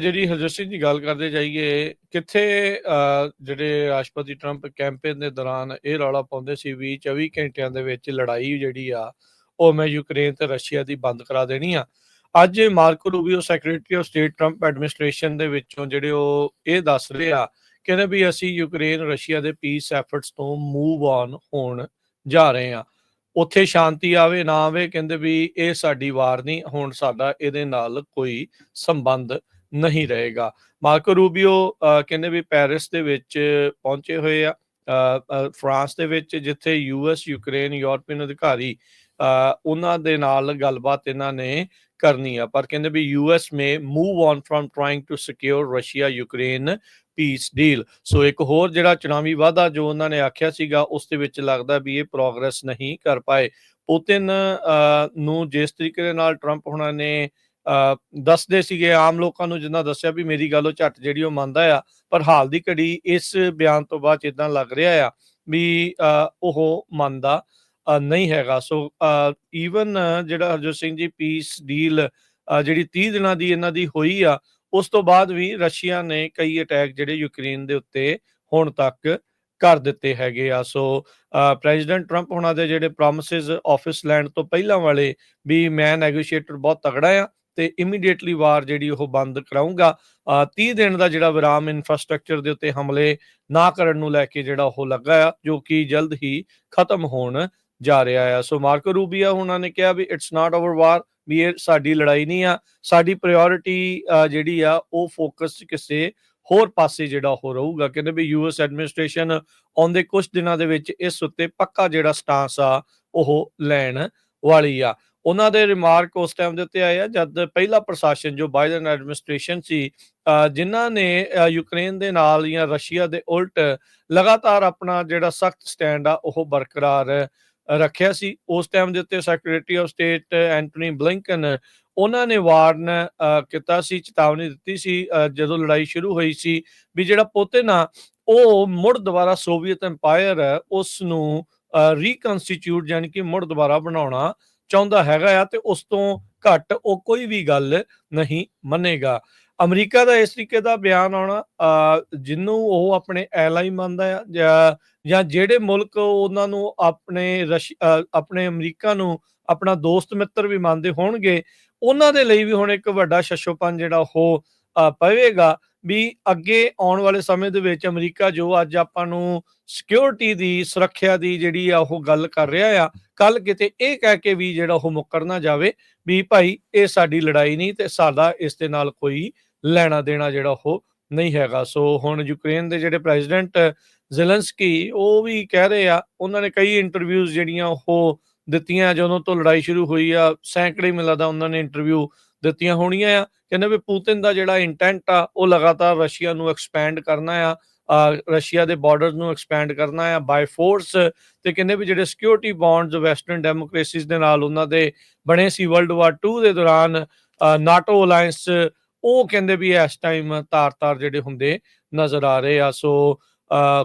ਜਿਹੜੀ ਹਰਜੋਤ ਸਿੰਘ ਦੀ ਗੱਲ ਕਰਦੇ ਜਾਈਏ, ਕਿੱਥੇ ਜਿਹੜੇ ਰਾਸ਼ਟਰਪਤੀ ਟਰੰਪ ਕੈਂਪੇਨ ਦੇ ਦੌਰਾਨ ਇਹ ਰੌਲਾ ਪਾਉਂਦੇ ਸੀ ਵੀ 24 ਘੰਟਿਆਂ ਦੇ ਵਿੱਚ ਲੜਾਈ ਜਿਹੜੀ ਆ, ਉਹ ਮੈਂ ਯੂਕਰੇਨ ਤੇ ਰਸ਼ੀਆ ਦੀ ਬੰਦ ਕਰਾ ਦੇਣੀ ਆ। ਅੱਜ Marco Rubio, secretary of state Trump administration ਦੇ ਵਿੱਚੋਂ ਜਿਹੜੇ ਉਹ ਇਹ ਦੱਸ ਰਹੇ ਆ, ਕਹਿੰਦੇ ਵੀ ਅਸੀਂ ਯੂਕਰੇਨ, ਰਸ਼ੀਆ ਦੇ ਪੀਸ ਐਫਰਟਸ ਤੋਂ ਮੂਵ ਔਨ ਹੋਣ ਜਾ ਰਹੇ ਆ। ਉੱਥੇ ਸ਼ਾਂਤੀ ਆਵੇ, ਨਾ ਆਵੇ, ਕਹਿੰਦੇ ਵੀ ਇਹ ਸਾਡੀ ਵਾਰ ਨਹੀਂ, ਹੁਣ ਸਾਡਾ ਇਹਦੇ ਨਾਲ ਕੋਈ ਸੰਬੰਧ ਨਹੀਂ ਰਹੇਗਾ। ਮਾਰਕੋ ਰੂਬੀਓ ਕਹਿੰਦੇ ਵੀ ਪੈਰਿਸ ਦੇ ਵਿੱਚ ਪਹੁੰਚੇ ਹੋਏ ਆ। ਅ, ਅ, ਫਰਾਂਸ ਦੇ ਵਿੱਚ ਜਿੱਥੇ ਯੂਐਸ ਯੂਕਰੇਨ ਯੂਰਪੀਅਨ ਅਧਿਕਾਰੀ ਉਹਨਾਂ ਦੇ ਨਾਲ ਗੱਲਬਾਤ ਇਹਨਾਂ ਨੇ ਕਰਨੀ ਆ। ਪਰ ਕਹਿੰਦੇ ਵੀ US may move on from trying to secure Russia Ukraine peace deal so ਇੱਕ ਹੋਰ ਜਿਹੜਾ ਚੁਣਾਵੀ ਵਾਅਦਾ ਜੋ ਉਹਨਾਂ ਨੇ ਆਖਿਆ ਸੀਗਾ ਉਸ ਦੇ ਵਿੱਚ ਲੱਗਦਾ ਵੀ ਇਹ ਪ੍ਰੋਗਰੈਸ ਨਹੀਂ ਕਰ ਪਾਏ। ਪੁਤਿਨ ਅ, ਨੂੰ ਜਿਸ ਤਰੀਕੇ ਦੇ ਨਾਲ ਟਰੰਪ ਹੁਣਾਂ ਨੇ ਦੱਸਦੇ ਸੀਗੇ, ਆਮ ਲੋਕਾਂ ਨੂੰ ਜਿੰਨਾ ਦੱਸਿਆ ਵੀ ਮੇਰੀ ਗੱਲ ਉਹ ਝੱਟ ਜਿਹੜੀ ਉਹ ਮੰਨਦਾ ਆ, ਪਰ ਹਾਲ ਦੀ ਘੜੀ ਇਸ ਬਿਆਨ ਤੋਂ ਬਾਅਦ ਇਦਾਂ ਲੱਗ ਰਿਹਾ ਆ ਵੀ ਉਹ ਮੰਨਦਾ ਨਹੀਂ ਹੈਗਾ। ਸੋ ਈਵਨ ਜਿਹੜਾ ਹਰਜੋਤ ਸਿੰਘ ਜੀ ਪੀਸ ਡੀਲ ਜਿਹੜੀ 30 ਦਿਨਾਂ ਦੀ ਇਹਨਾਂ ਦੀ ਹੋਈ ਆ, ਉਸ ਤੋਂ ਬਾਅਦ ਵੀ ਰਸ਼ੀਆ ਨੇ ਕਈ ਅਟੈਕ ਜਿਹੜੇ ਯੂਕਰੇਨ ਦੇ ਉੱਤੇ ਹੁਣ ਤੱਕ ਕਰ ਦਿੱਤੇ ਹੈਗੇ ਆ। ਸੋ ਪ੍ਰੈਜ਼ੀਡੈਂਟ ਟਰੰਪ ਉਹਨਾਂ ਦੇ ਜਿਹੜੇ ਪ੍ਰੋਮਿਸਸ ਆਫਿਸ ਲੈਂਡ ਤੋਂ ਪਹਿਲਾਂ ਵਾਲੇ ਵੀ ਮੈਂ ਨੈਗੋਸ਼ੀਏਟਰ ਬਹੁਤ ਤਗੜਾ ਆ ਤੇ ਇਮੀਡੀਏਟਲੀ ਵਾਰ ਜਿਹੜੀ ਉਹ ਬੰਦ ਕਰਾਉਂਗਾ 30 ਦਿਨ ਦਾ ਜਿਹੜਾ ਵਿਰਾਮ ਇਨਫਰਾਸਟ੍ਰਕਚਰ ਦੇ ਉੱਤੇ ਹਮਲੇ ਨਾ ਕਰਨ ਨੂੰ ਲੈ ਕੇ ਜਿਹੜਾ ਉਹ ਲੱਗਾ ਆ, ਜੋ ਕਿ ਜਲਦ ਹੀ ਖਤਮ ਹੋਣ ਜਾ ਰਿਹਾ ਆ। ਸੋ ਮਾਰਕੋ ਰੂਬੀਆ ਉਹਨਾਂ ਨੇ ਕਿਹਾ ਵੀ ਇਟਸ ਨਾਟ ਆਵਰ ਵਾਰ ਵੀ ਇਹ ਸਾਡੀ ਲੜਾਈ ਨਹੀਂ ਆ। ਸਾਡੀ ਪ੍ਰਾਇੋਰਟੀ ਜਿਹੜੀ ਆ, ਉਹ ਫੋਕਸ ਕਿਸੇ ਹੋਰ ਪਾਸੇ ਜਿਹੜਾ ਉਹ ਰਹੂਗਾ। ਕਹਿੰਦੇ ਵੀ ਯੂਐਸ ਐਡਮਿਨਿਸਟ੍ਰੇਸ਼ਨ ਆਉਂਦੇ ਕੁਝ ਦਿਨਾਂ ਦੇ ਵਿੱਚ ਇਸ ਉੱਤੇ ਪੱਕਾ ਜਿਹੜਾ ਸਟਾਂਸ ਆ, ਉਹ ਲੈਣ ਵਾਲੀ ਆ। ਉਹਨਾਂ ਦੇ ਰਿਮਾਰਕ ਉਸ ਟਾਈਮ ਦੇ ਉੱਤੇ ਆਏ ਆ, ਜਦ ਪਹਿਲਾ ਪ੍ਰਸ਼ਾਸਨ ਜੋ ਬਾਈਡਨ ਐਡਮਿਨਿਸਟ੍ਰੇਸ਼ਨ ਸੀ ਜਿਨ੍ਹਾਂ ਨੇ ਯੂਕਰੇਨ ਦੇ ਨਾਲ ਜਾਂ ਰਸ਼ੀਆ ਦੇ ਉਲਟ ਲਗਾਤਾਰ ਆਪਣਾ ਜਿਹੜਾ ਸਖਤ ਸਟੈਂਡ ਆ, ਉਹ ਬਰਕਰਾਰ ਰੱਖਿਆ ਸੀ। ਉਸ ਟਾਈਮ ਦੇ ਉੱਤੇ secretary of state Antony Blinken ਉਹਨਾਂ ਨੇ ਵਾਰਨ ਕੀਤਾ ਸੀ, ਚੇਤਾਵਨੀ ਦਿੱਤੀ ਸੀ ਜਦੋਂ ਲੜਾਈ ਸ਼ੁਰੂ ਹੋਈ ਸੀ ਵੀ ਜਿਹੜਾ ਪੁਤਿਨ ਆ, ਉਹ ਮੁੜ ਦੁਬਾਰਾ ਸੋਵੀਅਤ ਐਮਪਾਇਰ ਉਸ ਨੂੰ ਰੀਕਨਸਟੀਟਿਊਟ ਯਾਨੀ ਕਿ ਮੁੜ ਦੁਬਾਰਾ ਬਣਾਉਣਾ ਚਾਹੁੰਦਾ ਹੈਗਾ ਆ ਤੇ ਉਸ ਤੋਂ ਘੱਟ ਉਹ ਕੋਈ ਵੀ ਗੱਲ ਨਹੀਂ ਮੰਨੇਗਾ। ਅਮਰੀਕਾ ਦਾ ਇਸ ਤਰੀਕੇ ਦਾ ਬਿਆਨ ਆਉਣਾ ਜਿੰਨੂੰ ਉਹ ਆਪਣੇ ਐਲਾਈ ਮੰਨਦਾ ਆ, ਜਾਂ ਜਿਹੜੇ ਮੁਲਕ ਉਹਨਾਂ ਨੂੰ ਆਪਣੇ ਆਪਣੇ ਅਮਰੀਕਾ ਨੂੰ ਆਪਣਾ ਦੋਸਤ ਮਿੱਤਰ ਵੀ ਮੰਨਦੇ ਹੋਣਗੇ, ਉਹਨਾਂ ਦੇ ਲਈ ਵੀ ਹੁਣ ਇੱਕ ਵੱਡਾ ਸ਼ਸ਼ੋਪਨ ਜਿਹੜਾ ਉਹ ਪਵੇਗਾ ਵੀ ਅੱਗੇ ਆਉਣ ਵਾਲੇ ਸਮੇਂ ਦੇ ਵਿੱਚ ਅਮਰੀਕਾ ਜੋ ਅੱਜ ਆਪਾਂ ਨੂੰ ਸਿਕਿਉਰਿਟੀ ਦੀ, ਸੁਰੱਖਿਆ ਦੀ ਜਿਹੜੀ ਆ ਉਹ ਗੱਲ ਕਰ ਰਿਹਾ ਆ ਕੱਲ ਕਿਤੇ ਇਹ ਕਹਿ ਕੇ ਵੀ ਜਿਹੜਾ ਉਹ ਮੁੱਕਰ ਨਾ ਜਾਵੇ ਵੀ ਭਾਈ ਇਹ ਸਾਡੀ ਲੜਾਈ ਨਹੀਂ ਤੇ ਸਾਡਾ ਇਸ ਦੇ ਨਾਲ ਕੋਈ ਲੈਣਾ ਦੇਣਾ ਜਿਹੜਾ ਉਹ ਨਹੀਂ ਹੈਗਾ। ਸੋ ਹੁਣ ਯੂਕਰੇਨ ਦੇ ਜਿਹੜੇ ਪ੍ਰੈਜ਼ੀਡੈਂਟ ਜ਼ੈਲੈਂਸਕੀ ਉਹ ਵੀ ਕਹਿ ਰਹੇ ਆ, ਉਹਨਾਂ ਨੇ ਕਈ ਇੰਟਰਵਿਊਜ਼ ਜਿਹੜੀਆਂ ਉਹ ਦਿੱਤੀਆਂ ਜਦੋਂ ਤੋਂ ਲੜਾਈ ਸ਼ੁਰੂ ਹੋਈ ਆ, ਸੈਂਕੜੇ ਮਿਲਦਾ ਉਹਨਾਂ ਨੇ ਇੰਟਰਵਿਊ ਦਿੱਤੀਆਂ ਹੋਣੀਆਂ ਆ। ਕਹਿੰਦੇ ਵੀ ਪੂਤਿਨ ਦਾ ਜਿਹੜਾ ਇੰਟੈਂਟ ਆ, ਉਹ ਲਗਾਤਾਰ ਰਸ਼ੀਆ ਨੂੰ ਐਕਸਪੈਂਡ ਕਰਨਾ ਆ ਰਸ਼ੀਆ ਦੇ ਬਾਰਡਰਸ ਨੂੰ ਐਕਸਪੈਂਡ ਕਰਨਾ ਆ ਬਾਈ ਫੋਰਸ ਤੇ ਕਹਿੰਦੇ ਵੀ ਜਿਹੜੇ ਸਿਕਿਉਰਿਟੀ ਬੌਂਡਸ ਵੈਸਟਰਨ ਡੈਮੋਕ੍ਰੇਸੀਜ਼ ਦੇ ਨਾਲ ਉਹਨਾਂ ਦੇ ਬਣੇ ਸੀ ਵਰਲਡ ਵਾਰ 2 ਦੇ ਦੌਰਾਨ ਨਾਟੋ ਅਲਾਈਅੰਸ ਉਹ ਕਹਿੰਦੇ ਵੀ ਇਸ ਟਾਈਮ ਤਾਰ-ਤਾਰ ਜਿਹੜੇ ਹੁੰਦੇ ਨਜ਼ਰ ਆ ਰਹੇ ਆ। ਸੋ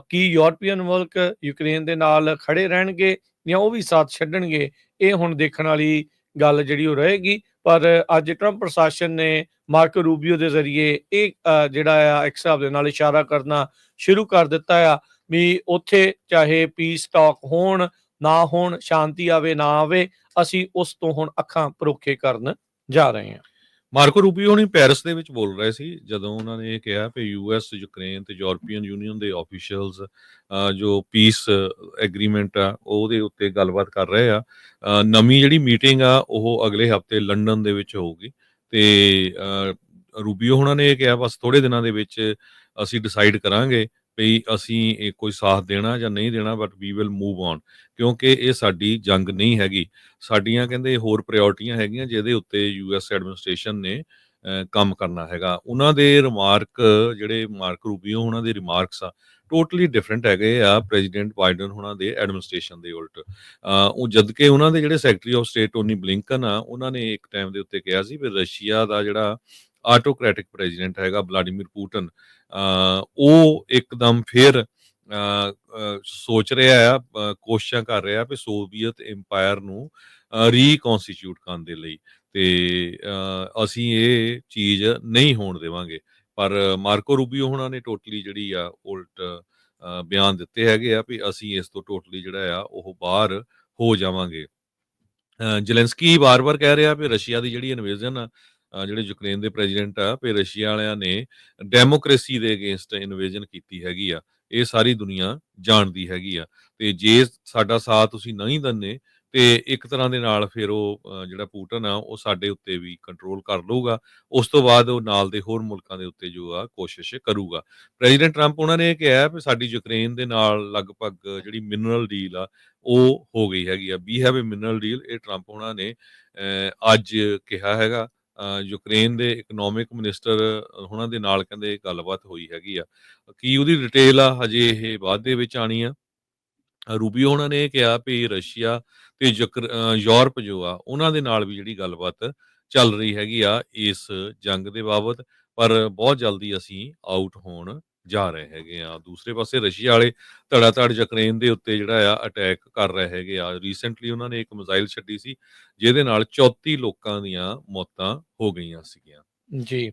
ਕੀ ਯੂਰਪੀਅਨ ਮੁਲਕ ਯੂਕਰੇਨ ਦੇ ਨਾਲ ਖੜੇ ਰਹਿਣਗੇ ਜਾਂ ਉਹ ਵੀ ਸਾਥ ਛੱਡਣਗੇ, ਇਹ ਹੁਣ ਦੇਖਣ ਵਾਲੀ ਗੱਲ ਜਿਹੜੀ ਉਹ ਰਹੇਗੀ। ਪਰ ਅੱਜ ਟਰੰਪ ਪ੍ਰਸ਼ਾਸਨ ਨੇ ਮਾਰਕੋ ਰੂਬੀਓ ਦੇ ਜ਼ਰੀਏ ਇਹ ਜਿਹੜਾ ਆ, ਇੱਕ ਹਿਸਾਬ ਦੇ ਨਾਲ ਇਸ਼ਾਰਾ ਕਰਨਾ ਸ਼ੁਰੂ ਕਰ ਦਿੱਤਾ ਆ ਵੀ ਉੱਥੇ ਚਾਹੇ ਪੀਸ ਟਾਕ ਹੋਣ, ਨਾ ਹੋਣ, ਸ਼ਾਂਤੀ ਆਵੇ, ਨਾ ਆਵੇ, ਅਸੀਂ ਉਸ ਤੋਂ ਹੁਣ ਅੱਖਾਂ ਪਰੋਖੇ ਕਰਨ ਜਾ ਰਹੇ ਹਾਂ। ਮਾਰਕੋ ਰੂਬੀਓ ਨੇ ਪੈਰਿਸ ਦੇ ਵਿੱਚ ਬੋਲ ਰਹੇ ਸੀ, ਜਦੋਂ ਉਹਨਾਂ ਨੇ ਇਹ ਕਿਹਾ ਕਿ ਯੂਐਸ ਯੂਕਰੇਨ ਤੇ ਯੂਰਪੀਅਨ ਯੂਨੀਅਨ ਦੇ ਆਫੀਸ਼ੀਅਲਸ ਜੋ ਪੀਸ ਐਗਰੀਮੈਂਟ ਆ, ਉਹਦੇ ਉੱਤੇ ਗੱਲਬਾਤ ਕਰ ਰਹੇ ਆ। ਨਵੀਂ ਜਿਹੜੀ ਮੀਟਿੰਗ ਆ, ਉਹ ਅਗਲੇ ਹਫ਼ਤੇ ਲੰਡਨ ਦੇ ਵਿੱਚ ਹੋਊਗੀ ਤੇ ਰੂਬੀਓ ਉਹਨਾਂ ਨੇ ਇਹ ਕਿਹਾ, ਬਸ ਥੋੜੇ ਦਿਨਾਂ ਦੇ ਵਿੱਚ ਅਸੀਂ ਡਿਸਾਈਡ ਕਰਾਂਗੇ ਵੀ ਅਸੀਂ ਇਹ ਕੋਈ ਸਾਥ ਦੇਣਾ ਜਾਂ ਨਹੀਂ ਦੇਣਾ but we will move on ਕਿਉਂਕਿ ਇਹ ਸਾਡੀ ਜੰਗ ਨਹੀਂ ਹੈਗੀ। ਸਾਡੀਆਂ ਕਹਿੰਦੇ ਹੋਰ ਪ੍ਰਾਇੋਰਟੀਆਂ ਹੈਗੀਆਂ, ਜਿਹਦੇ ਉੱਤੇ ਯੂਐਸ ਐਡਮਿਨਿਸਟ੍ਰੇਸ਼ਨ ਨੇ ਕੰਮ ਕਰਨਾ ਹੈਗਾ। ਉਹਨਾਂ ਦੇ ਰਿਮਾਰਕ ਜਿਹੜੇ ਮਾਰਕ ਰੂਬੀਓ ਉਹਨਾਂ ਦੇ ਰਿਮਾਰਕਸ ਆ। ਟੋਟਲੀ ਡਿਫਰੈਂਟ ਹੈਗੇ ਆ ਪ੍ਰੈਜ਼ੀਡੈਂਟ ਬਾਈਡਨ ਉਹਨਾਂ ਦੇ ਐਡਮਿਨਿਸਟ੍ਰੇਸ਼ਨ ਦੇ ਉਲਟ। ਉਹ ਜਦ ਕਿ ਉਹਨਾਂ ਦੇ ਜਿਹੜੇ secretary of state Tony Blinken ਆ, ਉਹਨਾਂ ਨੇ ਇੱਕ ਟਾਈਮ ਦੇ ਉੱਤੇ ਕਿਹਾ ਸੀ ਵੀ ਰਸ਼ੀਆ ਦਾ ਜਿਹੜਾ ਆਟੋਕ੍ਰੈਟਿਕ ਪ੍ਰੈਜ਼ੀਡੈਂਟ ਹੈਗਾ ਵਲਾਡੀਮੀਰ ਪੁਟਿਨ ਉਹ ਇੱਕਦਮ ਫੇਰ ਸੋਚ ਰਿਹਾ ਆ ਕੋਸ਼ਿਸ਼ਾਂ ਕਰ ਰਿਹਾ ਵੀ ਸੋਵੀਅਤ ਇੰਪਾਇਰ ਨੂੰ ਰੀਕਨਸਟੀਟਿਊਟ ਕਰਨ ਦੇ ਲਈ ਤੇ ਅਸੀਂ ਇਹ ਚੀਜ਼ ਨਹੀਂ ਹੋਣ ਦੇਵਾਂਗੇ। ਪਰ ਮਾਰਕੋ ਰੂਬੀਓ ਹੁਣਾਂ ਨੇ ਟੋਟਲੀ ਜਿਹੜੀ ਆ ਉਲਟ ਬਿਆਨ ਦਿੱਤੇ ਹੈਗੇ ਆ ਵੀ ਅਸੀਂ ਇਸ ਤੋਂ ਟੋਟਲੀ ਜਿਹੜਾ ਆ ਉਹ ਬਾਹਰ ਹੋ ਜਾਵਾਂਗੇ। ਅ, ਜ਼ੈਲੈਂਸਕੀ ਵਾਰ-ਵਾਰ ਕਹਿ ਰਿਹਾ ਵੀ ਰਸ਼ੀਆ ਦੀ ਜਿਹੜੀ ਇਨਵੇਜ਼ਨ ਆ ਜਿਹੜੇ ਯੂਕਰੇਨ ਦੇ ਪ੍ਰੈਜ਼ੀਡੈਂਟ ਆ ਵੀ ਰਸ਼ੀਆ ਵਾਲਿਆਂ ਨੇ ਡੈਮੋਕ੍ਰੇਸੀ ਦੇ ਅਗੇਂਸਟ ਇਨਵੇਜ਼ਨ ਕੀਤੀ ਹੈਗੀ ਆ। ਇਹ ਸਾਰੀ ਦੁਨੀਆ ਜਾਣਦੀ ਹੈਗੀ ਆ। ਤੇ ਜੇ ਸਾਡਾ ਸਾਥ ਤੁਸੀਂ ਨਹੀਂ ਦਿੰਦੇ ਤੇ ਇੱਕ ਤਰ੍ਹਾਂ ਦੇ ਨਾਲ ਫਿਰ ਉਹ ਜਿਹੜਾ ਪੂਟਨ ਆ, ਉਹ ਸਾਡੇ ਉੱਤੇ ਵੀ ਕੰਟਰੋਲ ਕਰ ਲਊਗਾ। ਉਸ ਤੋਂ ਬਾਅਦ ਉਹ ਨਾਲ ਦੇ ਹੋਰ ਮੁਲਕਾਂ ਦੇ ਉੱਤੇ ਜੋ ਆ, ਕੋਸ਼ਿਸ਼ ਕਰੂਗਾ। ਪ੍ਰੈਜ਼ੀਡੈਂਟ ਟਰੰਪ ਉਹਨਾਂ ਨੇ ਇਹ ਕਿਹਾ ਵੀ ਸਾਡੀ ਯੂਕਰੇਨ ਦੇ ਨਾਲ ਲਗਭਗ ਜਿਹੜੀ ਮਿਨਰਲ ਡੀਲ ਆ, ਉਹ ਹੋ ਗਈ ਹੈਗੀ ਆ। We have a mineral deal ਇਹ ਟਰੰਪ ਉਹਨਾਂ ਨੇ ਅੱਜ ਕਿਹਾ ਹੈਗਾ। ਯੂਕਰੇਨ ਦੇ ਇਕਨੋਮਿਕ ਮਿਨਿਸਟਰ ਉਹਨਾਂ ਦੇ ਨਾਲ ਕਹਿੰਦੇ ਗੱਲਬਾਤ ਹੋਈ ਹੈਗੀ ਆ। ਕੀ ਉਹਦੀ ਡਿਟੇਲ ਆ? ਹਜੇ ਇਹ ਬਾਅਦ ਦੇ ਵਿੱਚ ਆਣੀ ਆ। ਰੂਬੀਓ ਉਹਨਾਂ ਨੇ ਇਹ ਕਿਹਾ ਵੀ ਰਸ਼ੀਆ ਤੇ ਯੂਕਰ- ਯੂਰਪ ਜੋ ਆ, ਉਹਨਾਂ ਦੇ ਨਾਲ ਵੀ ਜਿਹੜੀ ਗੱਲਬਾਤ ਚੱਲ ਰਹੀ ਹੈਗੀ ਆ ਇਸ ਜੰਗ ਦੇ ਬਾਬਤ। ਪਰ ਬਹੁਤ ਜਲਦੀ ਅਸੀਂ ਆਊਟ ਹੋਣ ਜਾ ਰਹੇ ਹੈਗੇ ਆ। ਦੂਸਰੇ ਪਾਸੇ ਰਸ਼ੀਆ ਵਾਲੇ ਧੜਾ ਧੜ ਯੂਕਰੇਨ ਦੇ ਉੱਤੇ ਜਿਹੜਾ ਆ ਅਟੈਕ ਕਰ ਰਹੇ ਹੈਗੇ ਆ। ਰੀਸੈਂਟਲੀ ਉਹਨਾਂ ਨੇ ਇੱਕ ਮਿਜ਼ਾਈਲ ਛੱਡੀ ਸੀ, ਜਿਹਦੇ ਨਾਲ 34 ਲੋਕਾਂ ਦੀਆਂ ਮੌਤਾਂ ਹੋ ਗਈਆਂ ਸੀਗੀਆਂ। ਜੀ।